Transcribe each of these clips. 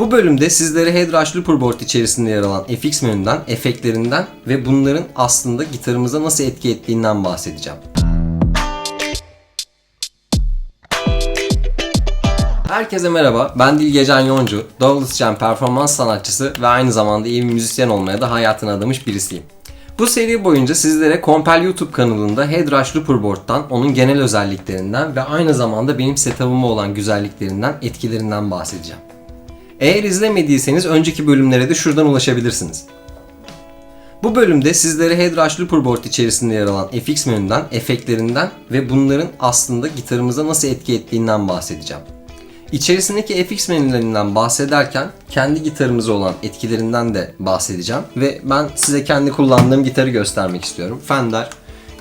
Bu bölümde sizlere Headrush Looperboard içerisinde yer alan FX menüden, efektlerinden ve bunların aslında gitarımıza nasıl etki ettiğinden bahsedeceğim. Herkese merhaba, ben Dilgecan Yoncu, Douglas Jam performans sanatçısı ve aynı zamanda iyi bir müzisyen olmaya da hayatını adamış birisiyim. Bu seri boyunca sizlere Compel YouTube kanalında Headrush Looperboard'dan, onun genel özelliklerinden ve aynı zamanda benim setup'ıma olan güzelliklerinden, etkilerinden bahsedeceğim. Eğer izlemediyseniz önceki bölümlere de şuradan ulaşabilirsiniz. Bu bölümde sizlere Headrush Looperboard içerisinde yer alan FX menüden, efektlerinden ve bunların aslında gitarımıza nasıl etki ettiğinden bahsedeceğim. İçerisindeki FX menülerinden bahsederken kendi gitarımıza olan etkilerinden de bahsedeceğim ve ben size kendi kullandığım gitarı göstermek istiyorum. Fender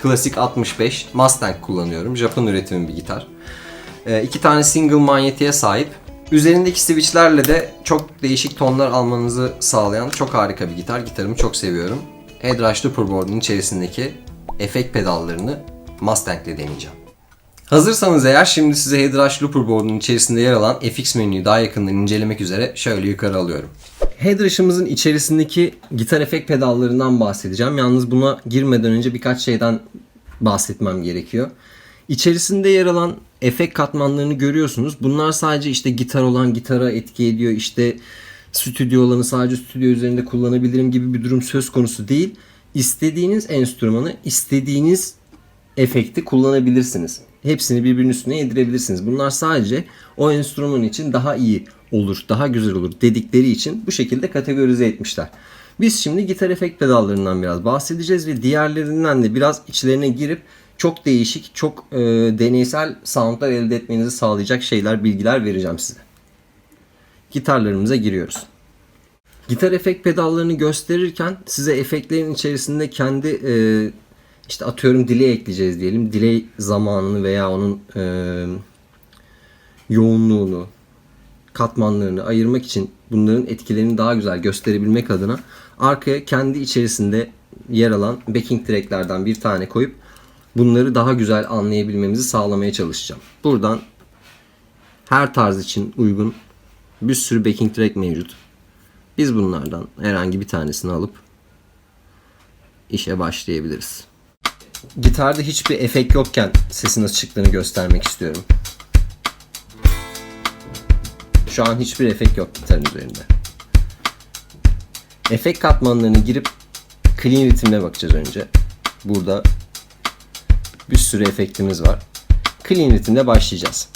Classic 65 Mustang kullanıyorum. Japon üretimi bir gitar. Ee, iki tane single manyetiğe sahip. Üzerindeki switchlerle de çok değişik tonlar almanızı sağlayan çok harika bir gitar. Gitarımı çok seviyorum. Headrush Looperboard'un içerisindeki efekt pedallarını Mustang'le deneyeceğim. Hazırsanız eğer şimdi size Headrush Looperboard'un içerisinde yer alan FX menüyü daha yakından incelemek üzere şöyle yukarı alıyorum. Headrush'ımızın içerisindeki gitar efekt pedallarından bahsedeceğim. Yalnız buna girmeden önce birkaç şeyden bahsetmem gerekiyor. İçerisinde yer alan efekt katmanlarını görüyorsunuz. Bunlar sadece işte gitar olan gitara etki ediyor. İşte stüdyo olanı sadece stüdyo üzerinde kullanabilirim gibi bir durum söz konusu değil. İstediğiniz enstrümanı, istediğiniz efekti kullanabilirsiniz. Hepsini birbirinin üstüne yedirebilirsiniz. Bunlar sadece o enstrüman için daha iyi olur, daha güzel olur dedikleri için bu şekilde kategorize etmişler. Biz şimdi gitar efekt pedallarından biraz bahsedeceğiz ve diğerlerinden de biraz içlerine girip çok değişik, çok e, deneysel soundlar elde etmenizi sağlayacak şeyler, bilgiler vereceğim size. Gitarlarımıza giriyoruz. Gitar efekt pedallarını gösterirken size efektlerin içerisinde kendi e, işte atıyorum delay ekleyeceğiz diyelim. Delay zamanını veya onun e, yoğunluğunu, katmanlarını ayırmak için bunların etkilerini daha güzel gösterebilmek adına arkaya kendi içerisinde yer alan backing tracklerden bir tane koyup bunları daha güzel anlayabilmemizi sağlamaya çalışacağım. Buradan her tarz için uygun bir sürü backing track mevcut. Biz bunlardan herhangi bir tanesini alıp işe başlayabiliriz. Gitarda hiçbir efekt yokken sesin nasıl çıktığını göstermek istiyorum. Şu an hiçbir efekt yok gitarın üzerinde. Efekt katmanlarını girip clean ritimle bakacağız önce. Burada bir sürü efektimiz var. Clean ritimle başlayacağız.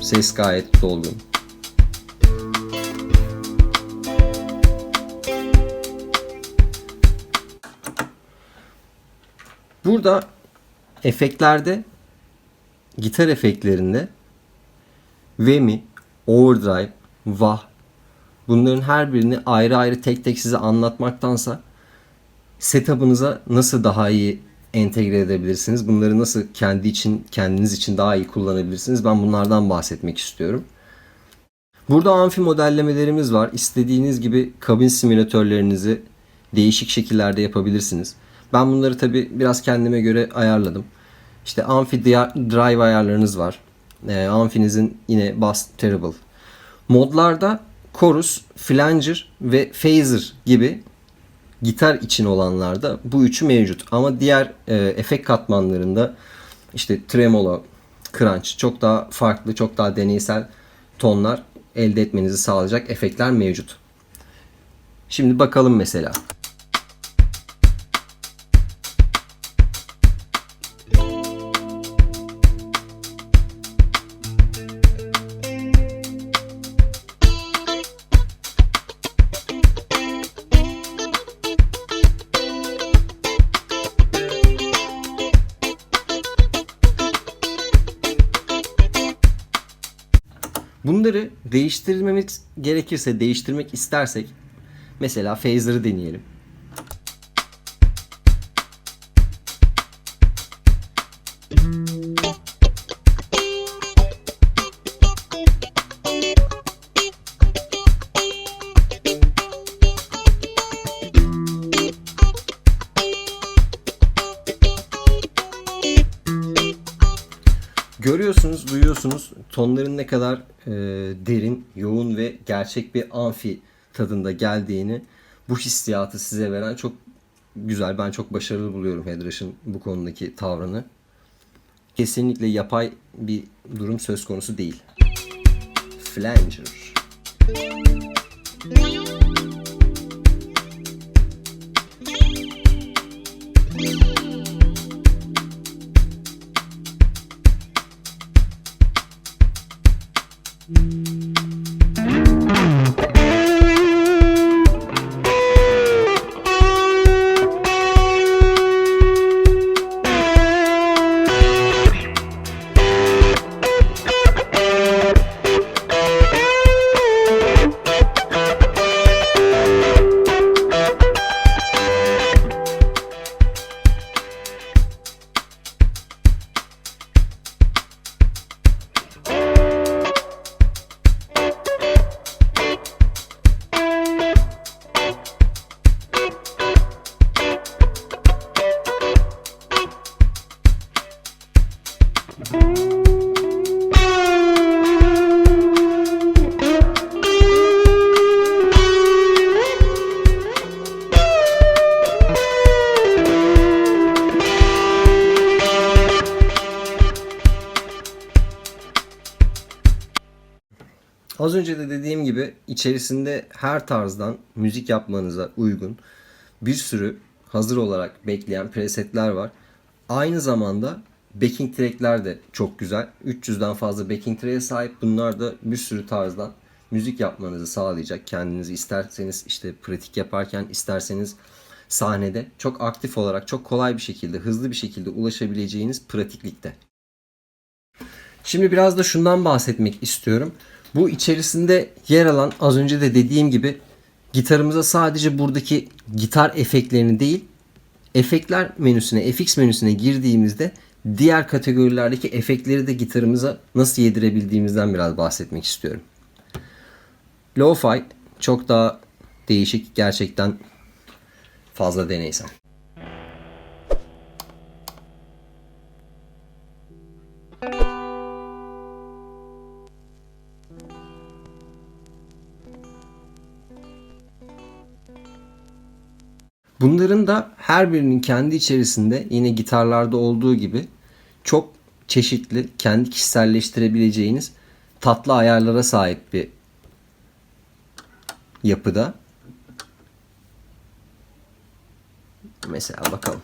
Ses gayet dolgun. Burada efektlerde gitar efektlerinde Vemi, Overdrive, Wah bunların her birini ayrı ayrı tek tek size anlatmaktansa setup'ınıza nasıl daha iyi entegre edebilirsiniz? Bunları nasıl kendi için, kendiniz için daha iyi kullanabilirsiniz? Ben bunlardan bahsetmek istiyorum. Burada amfi modellemelerimiz var. İstediğiniz gibi kabin simülatörlerinizi değişik şekillerde yapabilirsiniz. Ben bunları tabi biraz kendime göre ayarladım. İşte amfi drive ayarlarınız var. E, amfinizin yine bass terrible. Modlarda chorus, flanger ve phaser gibi gitar için olanlarda bu üçü mevcut. Ama diğer e, efekt katmanlarında işte tremolo, crunch çok daha farklı, çok daha deneysel tonlar elde etmenizi sağlayacak efektler mevcut. Şimdi bakalım mesela. Bunları değiştirmemiz gerekirse, değiştirmek istersek mesela phaser'ı deneyelim. Görüyorsunuz, duyuyorsunuz tonların ne kadar e, derin, yoğun ve gerçek bir amfi tadında geldiğini bu hissiyatı size veren çok güzel. Ben çok başarılı buluyorum Hedrash'ın bu konudaki tavrını. Kesinlikle yapay bir durum söz konusu değil. Flanger. Az önce de dediğim gibi içerisinde her tarzdan müzik yapmanıza uygun bir sürü hazır olarak bekleyen presetler var. Aynı zamanda backing trackler de çok güzel. 300'den fazla backing track'e sahip. Bunlar da bir sürü tarzdan müzik yapmanızı sağlayacak. Kendinizi isterseniz işte pratik yaparken isterseniz sahnede çok aktif olarak çok kolay bir şekilde hızlı bir şekilde ulaşabileceğiniz pratiklikte. Şimdi biraz da şundan bahsetmek istiyorum. Bu içerisinde yer alan az önce de dediğim gibi gitarımıza sadece buradaki gitar efektlerini değil efektler menüsüne, FX menüsüne girdiğimizde diğer kategorilerdeki efektleri de gitarımıza nasıl yedirebildiğimizden biraz bahsetmek istiyorum. Lo-fi çok daha değişik, gerçekten fazla deneysel. Bunların da her birinin kendi içerisinde yine gitarlarda olduğu gibi çok çeşitli, kendi kişiselleştirebileceğiniz tatlı ayarlara sahip bir yapıda. Mesela bakalım.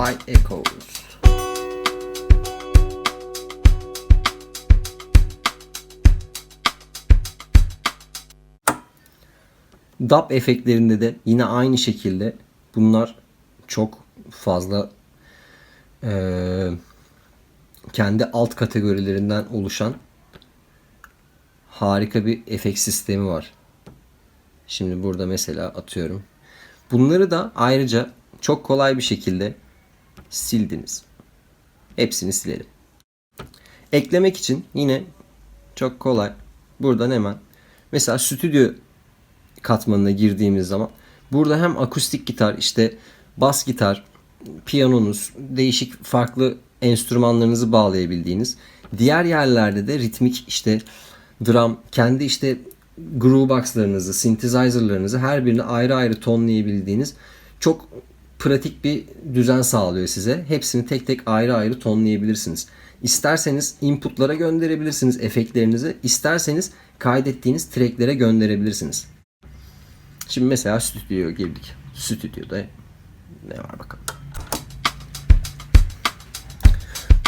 y equals. DAP efektlerinde de yine aynı şekilde bunlar çok fazla e, kendi alt kategorilerinden oluşan harika bir efekt sistemi var. Şimdi burada mesela atıyorum. Bunları da ayrıca çok kolay bir şekilde sildiniz. Hepsini silelim. Eklemek için yine çok kolay. Buradan hemen mesela stüdyo katmanına girdiğimiz zaman burada hem akustik gitar işte bas gitar, piyanonuz, değişik farklı enstrümanlarınızı bağlayabildiğiniz diğer yerlerde de ritmik işte drum, kendi işte groove box'larınızı, synthesizer'larınızı her birini ayrı ayrı tonlayabildiğiniz çok pratik bir düzen sağlıyor size. Hepsini tek tek ayrı ayrı tonlayabilirsiniz. İsterseniz inputlara gönderebilirsiniz efektlerinizi. İsterseniz kaydettiğiniz tracklere gönderebilirsiniz. Şimdi mesela stüdyoya girdik. Stüdyoda ne var bakalım.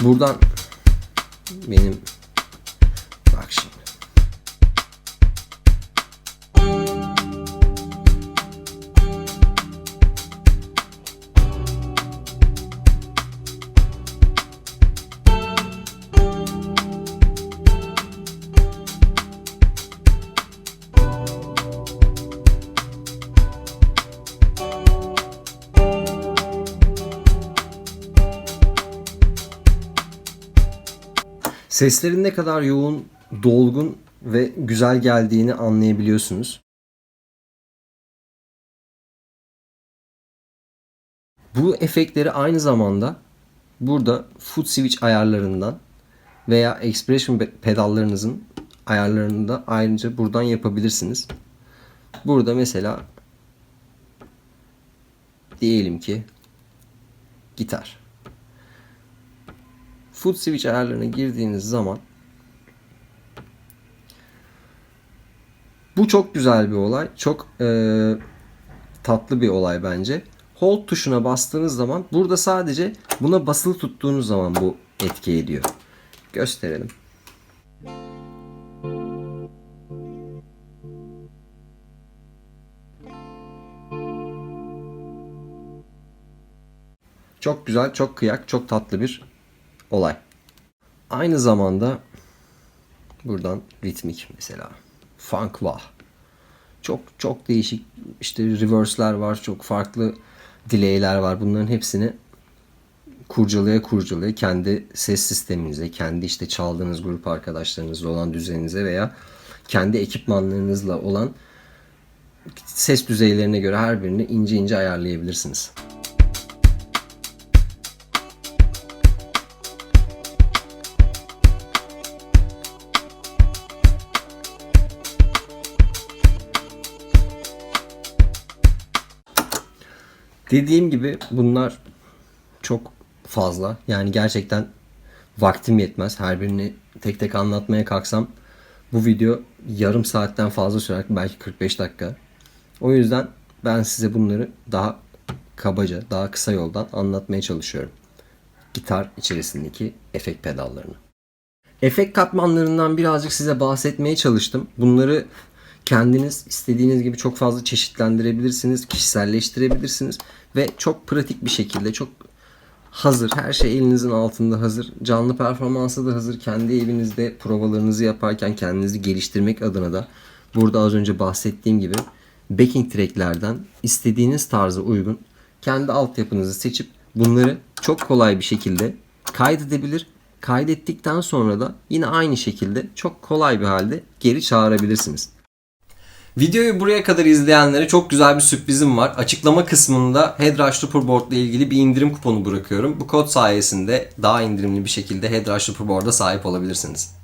Buradan benim bak şimdi. Seslerin ne kadar yoğun, dolgun ve güzel geldiğini anlayabiliyorsunuz. Bu efektleri aynı zamanda burada foot switch ayarlarından veya expression pe- pedallarınızın ayarlarını da ayrıca buradan yapabilirsiniz. Burada mesela diyelim ki gitar. Foot switch ayarlarına girdiğiniz zaman bu çok güzel bir olay. Çok eee, tatlı bir olay bence. Hold tuşuna bastığınız zaman burada sadece buna basılı tuttuğunuz zaman bu etki ediyor. Gösterelim. Çok güzel, çok kıyak, çok tatlı bir olay. Aynı zamanda buradan ritmik mesela. Funk vah. Çok çok değişik işte reverse'ler var, çok farklı delay'ler var. Bunların hepsini kurcalaya kurcalaya kendi ses sisteminize, kendi işte çaldığınız grup arkadaşlarınızla olan düzeninize veya kendi ekipmanlarınızla olan ses düzeylerine göre her birini ince ince ayarlayabilirsiniz. Dediğim gibi bunlar çok fazla. Yani gerçekten vaktim yetmez. Her birini tek tek anlatmaya kalksam bu video yarım saatten fazla sürer. Belki 45 dakika. O yüzden ben size bunları daha kabaca, daha kısa yoldan anlatmaya çalışıyorum. Gitar içerisindeki efekt pedallarını. Efekt katmanlarından birazcık size bahsetmeye çalıştım. Bunları kendiniz istediğiniz gibi çok fazla çeşitlendirebilirsiniz, kişiselleştirebilirsiniz ve çok pratik bir şekilde çok hazır, her şey elinizin altında hazır. Canlı performansa da hazır. Kendi evinizde provalarınızı yaparken kendinizi geliştirmek adına da burada az önce bahsettiğim gibi backing tracklerden istediğiniz tarza uygun kendi altyapınızı seçip bunları çok kolay bir şekilde kaydedebilir. Kaydettikten sonra da yine aynı şekilde çok kolay bir halde geri çağırabilirsiniz. Videoyu buraya kadar izleyenlere çok güzel bir sürprizim var. Açıklama kısmında Headrush Loopboard ile ilgili bir indirim kuponu bırakıyorum. Bu kod sayesinde daha indirimli bir şekilde Headrush Loopboard'a sahip olabilirsiniz.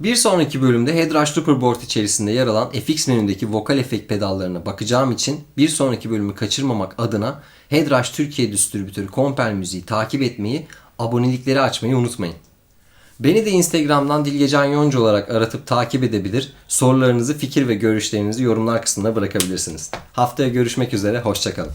Bir sonraki bölümde Headrush Loopboard içerisinde yer alan FX menündeki vokal efekt pedallarına bakacağım için bir sonraki bölümü kaçırmamak adına Headrush Türkiye distribütörü Compel Müziği takip etmeyi, abonelikleri açmayı unutmayın. Beni de Instagram'dan Dilgecan Yoncu olarak aratıp takip edebilir. Sorularınızı, fikir ve görüşlerinizi yorumlar kısmına bırakabilirsiniz. Haftaya görüşmek üzere, hoşçakalın.